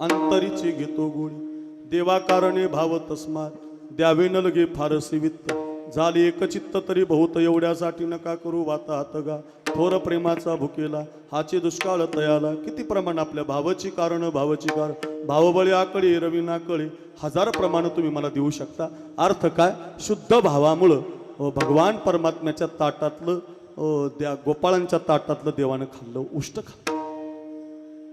अंतरीची घेतो गोळी. देवाकारणे भाव तस्मात द्यावे न लगे फारसे वित्त. झाले एकचित्त तरी बहुत एवढ्यासाठी नका करू वाता हातगा थोर प्रेमाचा भुकेला हाचे दुष्काळ तयाला. किती प्रमाण आपल्या भावाची कारण भावाची कारण भावबळे आकळे रवी नाकळे हजार प्रमाण तुम्ही मला देऊ शकता. अर्थ काय? शुद्ध भावामुळं. भगवान परमात्म्याच्या ताटातलं द्या गोपाळांच्या ताटातलं देवानं खाल्लं उष्ट खाल्लं.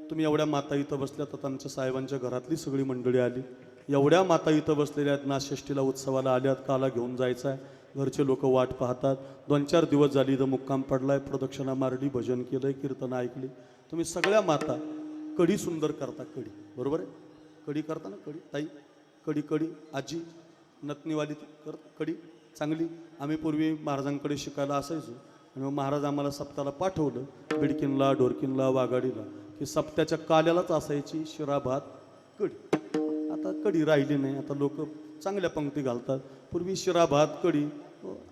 तुम्ही एवढ्या माता इथं बसल्या तर त्यांच्या साहेबांच्या घरातली सगळी मंडळी आली. एवढ्या माता इथं बसलेल्या आहेत नाषष्टीला उत्सवाला आल्यात काला घेऊन जायचं आहे घरचे लोक वाट पाहतात. दोन चार दिवस झाली इथं मुक्काम पडलाय प्रदक्षिणा मारली भजन केलंय कीर्तन ऐकली. तुम्ही सगळ्या माता कडी सुंदर करता कडी. बरोबर आहे? कडी करता ना कडी. ताई कडी कडी. आजी नतनीवाली कर कडी. चांगली. आम्ही पूर्वी महाराजांकडे शिकायला असायचो. आणि मग महाराज आम्हाला सप्ताला पाठवलं बिडकिनला ढोरकिनला वाघाडीला. ही सप्त्याच्या काल्यालाच असायची शिरा भात कडी आता कडी राहिली नाही आता लोक चांगल्या पंक्ती घालतात. पूर्वी शिरा भात कडी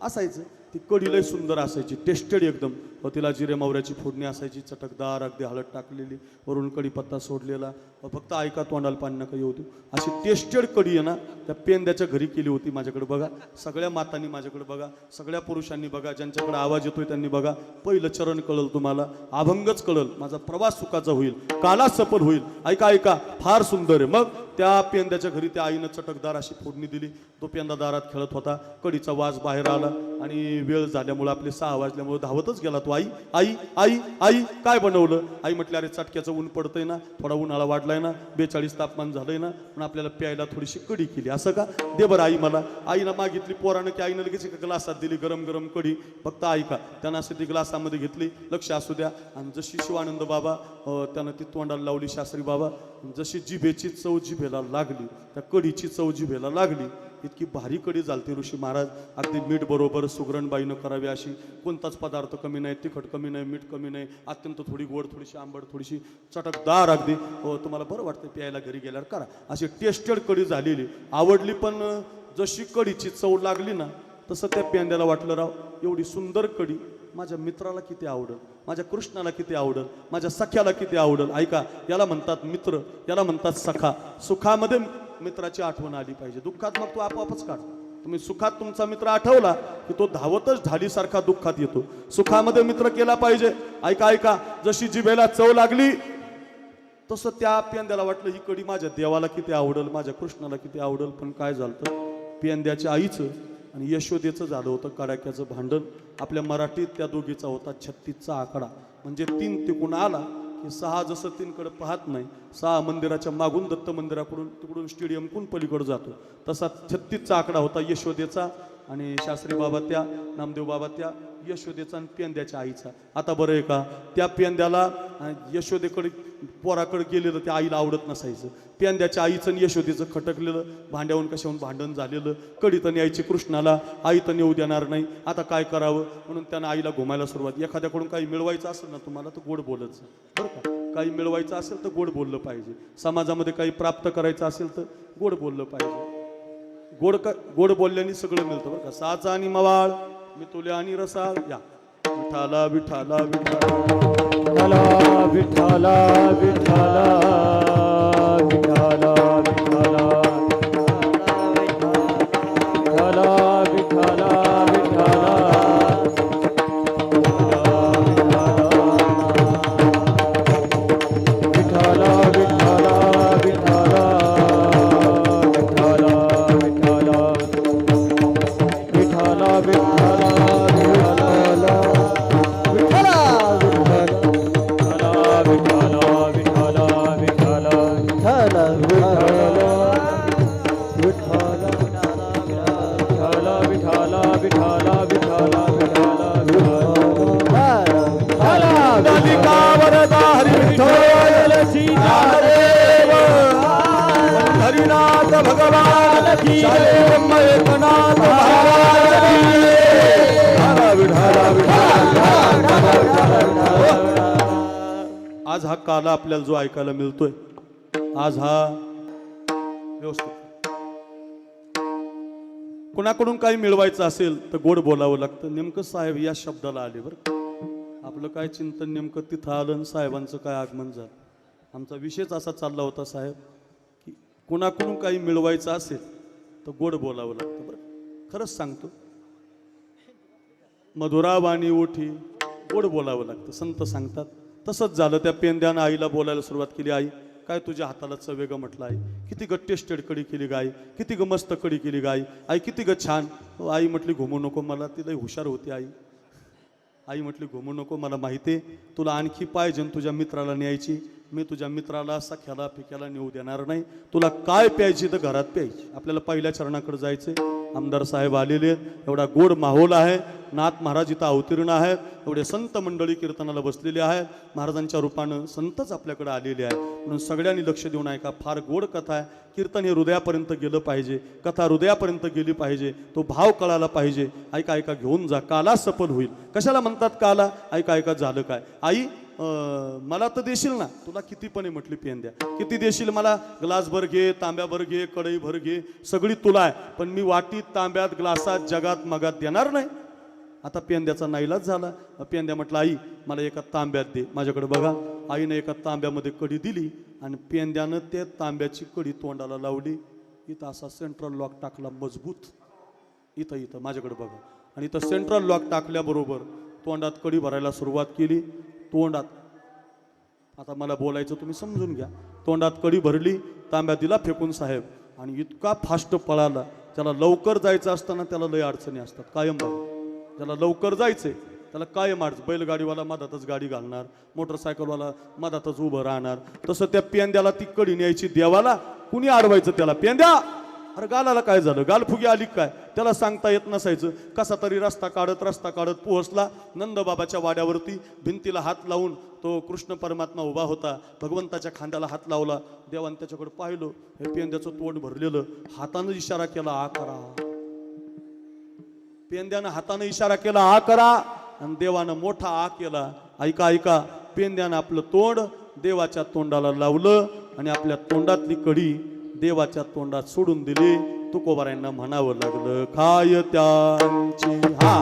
असायचं. ती कडी लय सुंदर असायची टेस्टेड एकदम. व तिला जिरे मावऱ्याची फोडणी असायची चटकदार अगदी हळद टाकलेली वरून कढीपत्ता सोडलेला. व फक्त ऐका तोंडाला पाणी नका येऊ अशी टेस्टेड कडी आहे ना त्या पेंद्याच्या घरी केली होती माझ्याकडे बघा. सगळ्या मातांनी माझ्याकडे बघा सगळ्या पुरुषांनी बघा ज्यांच्याकडे आवाज येतोय त्यांनी बघा. पहिलं चरण कळल तुम्हाला अभंगच कळल. माझा प्रवास सुखाचा होईल काला सफल होईल. ऐका ऐका फार सुंदर आहे. मग त्या पेंद्याच्या घरी त्या आईनं चटकदार अशी फोडणी दिली. तो पेंदा दारात खेळत होता. कडीचा वास बाहेर आला आणि वेळ झाल्यामुळे आपले सहा वाजल्यामुळे धावतच गेला तो आई आई आई आई काय बनवलं? आई म्हटलं अरे चटक्याचं ऊन पडतंय ना थोडा उन्हाळा वाढलाय ना बेचाळीस तापमान झालंय ना पण आपल्याला प्यायला थोडीशी कडी केली. असं का? दे बरं आई मला. आईला मागितली पोरानं की आईनं लगेच एका ग्लासात दिली गरम गरम कडी फक्त ऐका त्यानं असं ती ग्लासामध्ये घेतली. लक्ष असू द्या. आणि जशी शिवानंद बाबा त्यानं ती तोंडाला लावली शास्त्री बाबा जशी जिभेची चव जिभेला लागली त्या कढीची चव जिभेला लागली इतकी भारी कडी झालती ऋषी महाराज. अगदी मीठ बरोबर सुगरणबाईनं करावी अशी. कोणताच पदार्थ कमी नाही तिखट कमी नाही मीठ कमी नाही. अत्यंत थोडी गोड थोडीशी आंबट थोडीशी चटकदार अगदी. हो तुम्हाला बरं वाटतं प्यायला घरी गेल्यावर. करा. अशी टेस्टेड कडी झालेली. आवडली पण जशी कढीची चव लागली ना तसं त्या पेंद्याला वाटलं राव एवढी सुंदर कडी. माझ्या मित्राला किती आवडल? माझ्या कृष्णाला किती आवडल? माझ्या सख्याला किती आवडल? ऐका याला म्हणतात मित्र याला म्हणतात सखा. सुखामध्ये मित्राची आठवण आली पाहिजे. दुःखात मग तो आपोआपच काढ. तुम्ही सुखात तुमचा मित्र आठवला की तो धावतच ढालीसारखा दुःखात येतो. सुखामध्ये मित्र केला पाहिजे. ऐका ऐका जशी जिभेला चव लागली तसं त्या पेंद्याला वाटलं ही कडी माझ्या देवाला किती आवडल माझ्या कृष्णाला किती आवडल पण काय झालं पेंद्याच्या आईचं आणि यशोदेचं झालं होतं कडाक्याचं भांडण. आपल्या मराठीत त्या दोघीचा होता छत्तीसचा आकडा. म्हणजे तीन तिकून आला की सहा जसं तीनकडं पाहत नाही सहा मंदिराच्या मागून दत्त मंदिराकडून तिकडून स्टेडियम कोण पलीकडं जातो. तसा छत्तीसचा आकडा होता यशोदेचा. आणि शास्त्री बाबा त्या नामदेव बाबा त्या यशोदेचा आणि पेंद्याच्या आईचा. आता बरं आहे का? त्या पेंद्याला यशोदेकडे पोराकडे गेलेलं त्या आईला आवडत नसायचं. पेंद्याच्या आईचं आणि यशोदेचं खटकलेलं भांड्याहून कशाहून भांडण झालेलं कडी तर यायची कृष्णाला आई तर येऊ देणार नाही. आता काय करावं? म्हणून त्यानं आईला घुमायला सुरुवात एखाद्याकडून काही मिळवायचं असेल ना तुम्हाला तर गोड बोलत बरं का? काही मिळवायचं असेल तर गोड बोललं पाहिजे. समाजामध्ये काही प्राप्त करायचं असेल तर गोड बोललं पाहिजे. गोड का गोड बोलल्याने सगळं मिळतं बरं का. साचा आणि मवाळ मी तुले आणि रसाळ या. विठाला विठाला. विठाला विठाला विठाला. नाथ भगवान ब्रह्म एकनाथ आज हा काला आपल्याला जो ऐकायला मिळतोय आज हा व्यवस्थित. कुणाकडून काही मिळवायचं असेल तर गोड बोलावं लागतं. नेमकं साहेब या शब्दाला आले बरं आपलं काय चिंतन नेमकं? तिथं आलं साहेबांचं काय आगमन झालं? आमचा विषयच असा चालला होता साहेब. कुणाकडून काही मिळवायचं असेल तर गोड बोलावं लागतं बरं. खरंच सांगतो. मधुरा वाणी ओठी गोड बोलावं लागतं. संत सांगतात तसंच झालं. त्या पेंद्यानं आईला बोलायला सुरुवात केली आई काय तुझ्या हाताला चवे ग? म्हटलं आई किती ग टेस्टेड कडी केली गाय किती ग मस्त कडी केली गाय आई? किती ग छान? आई म्हटली घुमू नको मला तिला हुशार होती आई. आई म्हटली घुमू नको मला माहिती आहे तुला आणखी पाहिजे तुझ्या मित्राला न्यायची. मी तुझ्या मित्राला सख्याला फिक्याला नेऊ देणार नाही. तुला काय प्यायची तर घरात प्यायची. आपल्याला पहिल्या चरणाकडे जायचे आमदार साहेब आलेले आहेत. एवढा गोड माहोल आहे. नाथ महाराज इथं अवतीर्ण आहेत. एवढे संत मंडळी कीर्तनाला बसलेले आहेत. महाराजांच्या रूपानं संतच आपल्याकडे आलेले आहे म्हणून सगळ्यांनी लक्ष देऊन ऐका. फार गोड कथा आहे. कीर्तन हे हृदयापर्यंत गेलं पाहिजे. कथा हृदयापर्यंत गेली पाहिजे. तो भाव कळाला पाहिजे. ऐका ऐका घेऊन जा. काला सफल होईल. कशाला म्हणतात काला? ऐका ऐका झालं काय? आई मला तर देशील ना? तुला किती पण आहे म्हटली पेन द्या. किती देशील मला? ग्लासभर घे तांब्याभर घे कढईभर घे सगळी तुला आहे. पण मी वाटीत तांब्यात ग्लासात जगात मगात देणार नाही. आता पेंद्याचा नाईलाच झाला. पेंद्या म्हटलं आई मला एका तांब्यात दे. माझ्याकडे बघा. आईने एका तांब्यामध्ये कडी दिली आणि पेंद्यानं त्या तांब्याची कडी तोंडाला लावली. इथं असा सेंट्रल लॉक टाकला मजबूत. इथं इथं माझ्याकडे बघा. आणि इथं सेंट्रल लॉक टाकल्याबरोबर तोंडात कडी भरायला सुरुवात केली. तोंडात. आता मला बोलायचं तुम्ही समजून घ्या. तोंडात कडी भरली तांब्या दिला फेकून साहेब. आणि इतका फास्ट पळाला त्याला लवकर जायचं असताना त्याला लय अडचणी असतात. कायम त्याला लवकर जायचंय त्याला कायम अडचण. बैलगाडीवाला मधातच गाडी घालणार मोटरसायकलवाला मधातच उभं राहणार. तसं त्या पेंद्याला ती कडी न्यायची देवाला कुणी अडवायचं त्याला? पेंद्या! अरे गालाला काय झालं? गालफुगी आली काय? त्याला सांगता येत नसायचं. कसा तरी रस्ता काढत रस्ता काढत पोहोचला. नंदबाबाच्या वाड्यावरती भिंतीला हात लावून तो कृष्ण परमात्मा उभा होता. भगवंताच्या खांद्याला हात लावला. देवान त्याच्याकडे पाहिलं. हे पेंद्याचं तोंड भरलेलं. हातानं इशारा केला आ करा पेंद्यानं हातानं इशारा केला आ करा आणि देवानं मोठा आ केला. ऐका ऐका. पेंद्यानं आपलं तोंड देवाच्या तोंडाला लावलं आणि आपल्या तोंडातली कडी देवाच्या तोंडात सोडून दिली. तुकोबारायांना म्हणावं लागलं खाय त्यांची हा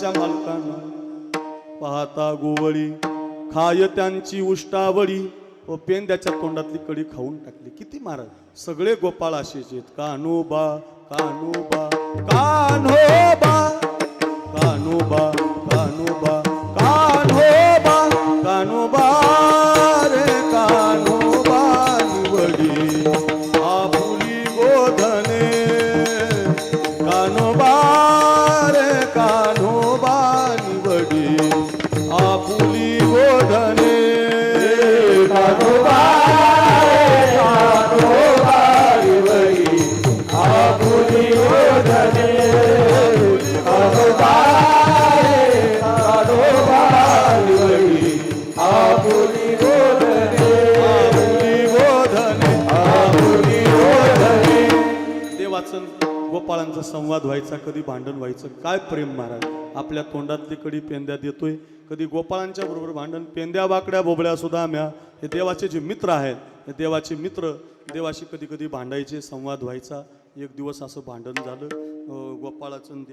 घराच्या मालकांना. पाहता गोवळी खाय त्यांची उष्टावळी. व पेंद्याच्या तोंडातली कडी खाऊन टाकली. किती महाराज? सगळे गोपाळ असेच आहेत. कानोबा कानोबा कानोबा कानोबा. गोपाळांचा संवाद व्हायचा कधी भांडण व्हायचं काय प्रेम महाराज? आपल्या तोंडातली कडी पेंद्या देतोय. कधी गोपाळांच्या बरोबर भांडण पेंद्या बाकड्या बोबड्या सुद्धा आम्या हे देवाचे जे मित्र आहेत हे देवाचे मित्र देवाशी कधी कधी भांडायचे संवाद व्हायचा. एक दिवस असं भांडण झालं. गोपाळाचं